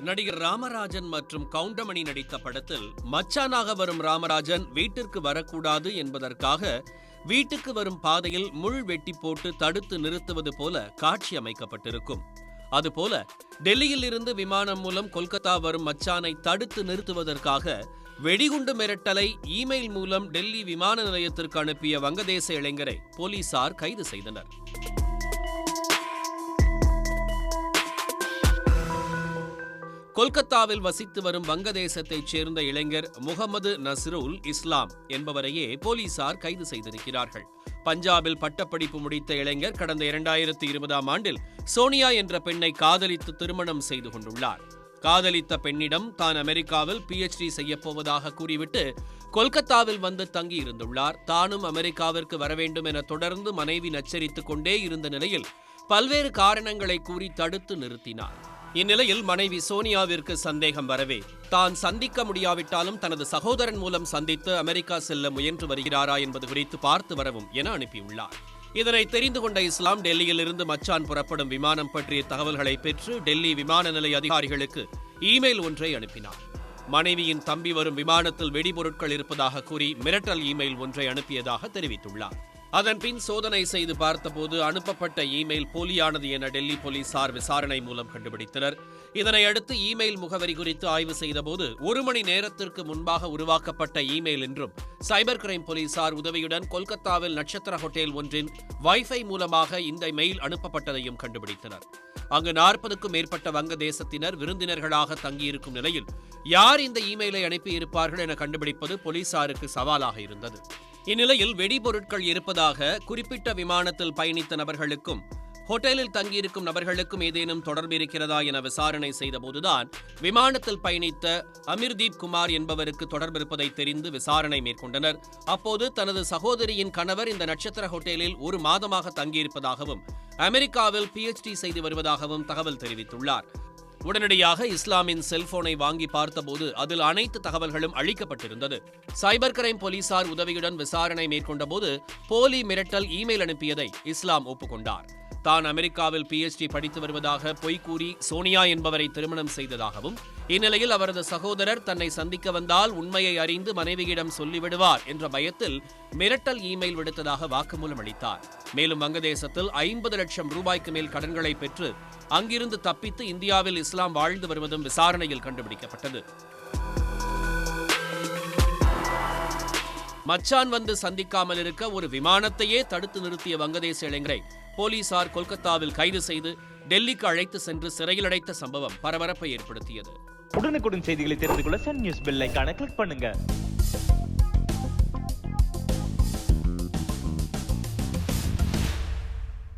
நடிகர் ராமராஜன் மற்றும் கவுண்டமணி நடித்த படத்தில் மச்சானாக வரும் ராமராஜன் வீட்டிற்கு வரக்கூடாது என்பதற்காக வீட்டுக்கு வரும் பாதையில் முள் வெட்டி போட்டு தடுத்து நிறுத்துவது போல காட்சி அமைக்கப்பட்டிருக்கும். அதுபோல டெல்லியில் இருந்து விமானம் மூலம் கொல்கத்தா வரும் மச்சானை தடுத்து நிறுத்துவதற்காக வெடிகுண்டு மிரட்டலை இமெயில் மூலம் டெல்லி விமான நிலையத்திற்கு அனுப்பிய வங்கதேச இளைஞரை போலீசார் கைது செய்தனர். கொல்கத்தாவில் வசித்து வரும் வங்கதேசத்தைச் சேர்ந்த இளைஞர் முகமது நஸ்ருல் இஸ்லாம் என்பவரையே போலீசார் கைது செய்திருக்கிறார்கள். பஞ்சாபில் பட்டப்படிப்பு முடித்த இளைஞர் கடந்த இரண்டாயிரத்தி இருபதாம் ஆண்டில் சோனியா என்ற பெண்ணை காதலித்து திருமணம் செய்து கொண்டுள்ளார். காதலித்த பெண்ணிடம் தான் அமெரிக்காவில் பிஎச்டி செய்யப்போவதாக கூறிவிட்டு கொல்கத்தாவில் வந்து தங்கியிருந்துள்ளார். தானும் அமெரிக்காவிற்கு வர வேண்டும் என தொடர்ந்து மனைவி நச்சரித்துக் கொண்டே இருந்த நிலையில் பல்வேறு காரணங்களை கூறி தடுத்து நிறுத்தினார். இந்நிலையில் மனைவி சோனியாவிற்கு சந்தேகம் வரவே தான் சந்திக்க முடியாவிட்டாலும் தனது சகோதரன் மூலம் சந்தித்து அமெரிக்கா செல்ல முயன்று வருகிறாரா என்பது குறித்து பார்த்து வரவும் என அனுப்பியுள்ளார். இதனை தெரிந்து கொண்ட இஸ்லாம் டெல்லியிலிருந்து மச்சான் புறப்படும் விமானம் பற்றிய தகவல்களை பெற்று டெல்லி விமான நிலைய அதிகாரிகளுக்கு இமெயில் ஒன்றை அனுப்பினார். மனைவியின் தம்பி வரும் விமானத்தில் வெடிபொருட்கள் இருப்பதாக கூறி மிரட்டல் இமெயில் ஒன்றை அனுப்பியதாக தெரிவித்துள்ளார். அதன்பின் சோதனை செய்து பார்த்தபோது அனுப்பப்பட்ட இமெயில் போலியானது என டெல்லி போலீசார் விசாரணை மூலம் கண்டுபிடித்தனர். இதனை அடுத்து இமெயில் முகவரி குறித்து ஆய்வு செய்தபோது ஒரு மணி நேரத்திற்கு முன்பாக உருவாக்கப்பட்ட இமெயில் என்றும் சைபர் கிரைம் போலீசார் உதவியுடன் கொல்கத்தாவில் நட்சத்திர ஹோட்டல் ஒன்றின் வைஃபை மூலமாக இந்த மெயில் அனுப்பப்பட்டதையும் கண்டுபிடித்தனர். அங்கு நாற்பதுக்கும் மேற்பட்ட வங்கதேசத்தினர் விருந்தினர்களாக தங்கியிருக்கும் நிலையில் யார் இந்த இமெயிலை அனுப்பியிருப்பார்கள் என கண்டுபிடிப்பது போலீசாருக்கு சவாலாக இருந்தது. இந்நிலையில் வெடிபொருட்கள் இருப்பதாக குறிப்பிட்ட விமானத்தில் பயணித்த நபர்களுக்கும் ஹோட்டலில் தங்கியிருக்கும் நபர்களுக்கும் ஏதேனும் தொடர்பு இருக்கிறதா என விசாரணை செய்தபோதுதான் விமானத்தில் பயணித்த அமிர்தீப் குமார் என்பவருக்கு தொடர்பு இருப்பதை தெரிந்து விசாரணை மேற்கொண்டனர். அப்போது தனது சகோதரியின் கணவர் இந்த நட்சத்திர ஹோட்டலில் ஒரு மாதமாக தங்கியிருப்பதாகவும் அமெரிக்காவில் பிஎச்டி செய்து வருவதாகவும் தகவல் தெரிவித்துள்ளார். உடனடியாக இஸ்லாமின் செல்போனை வாங்கி பார்த்தபோது அதில் அனைத்து தகவல்களும் அழிக்கப்பட்டிருந்தது சைபர் கிரைம் போலீசார் உதவியுடன் விசாரணை மேற்கொண்டபோது போலி மிரட்டல் இமெயில் அனுப்பியதை இஸ்லாம் ஒப்புக்கொண்டார். தான் அமெரிக்காவில் பிஎச்டி படித்து வருவதாக பொய் கூறி சோனியா என்பவரை திருமணம் செய்ததாகவும் இந்நிலையில் அவரது சகோதரர் தன்னை சந்திக்க வந்தால் உண்மையை அறிந்து மனைவியிடம் சொல்லிவிடுவார் என்ற பயத்தில் மிரட்டல் இமெயில் விடுத்ததாக வாக்குமூலம் அளித்தார். மேலும் வங்கதேசத்தில் ஐம்பது லட்சம் ரூபாய்க்கு மேல் கடன்களை பெற்று அங்கிருந்து தப்பித்து இந்தியாவில் இஸ்லாம் வாழ்ந்து வருவதும் விசாரணையில் கண்டுபிடிக்கப்பட்டது. மச்சான் வந்து சந்திக்காமல் இருக்க ஒரு விமானத்தையே தடுத்து நிறுத்திய வங்கதேச இளைஞரை போலீசார் கொல்கத்தாவில் கைது செய்து டெல்லிக்கு அழைத்து சென்று சிறையில் அடைத்த சம்பவம் பரபரப்பை ஏற்படுத்தியது. உடனுக்குடன் செய்திகளை தெரிந்து கொள்ள சன் நியூஸ் பெல் கிளிக் பண்ணுங்க.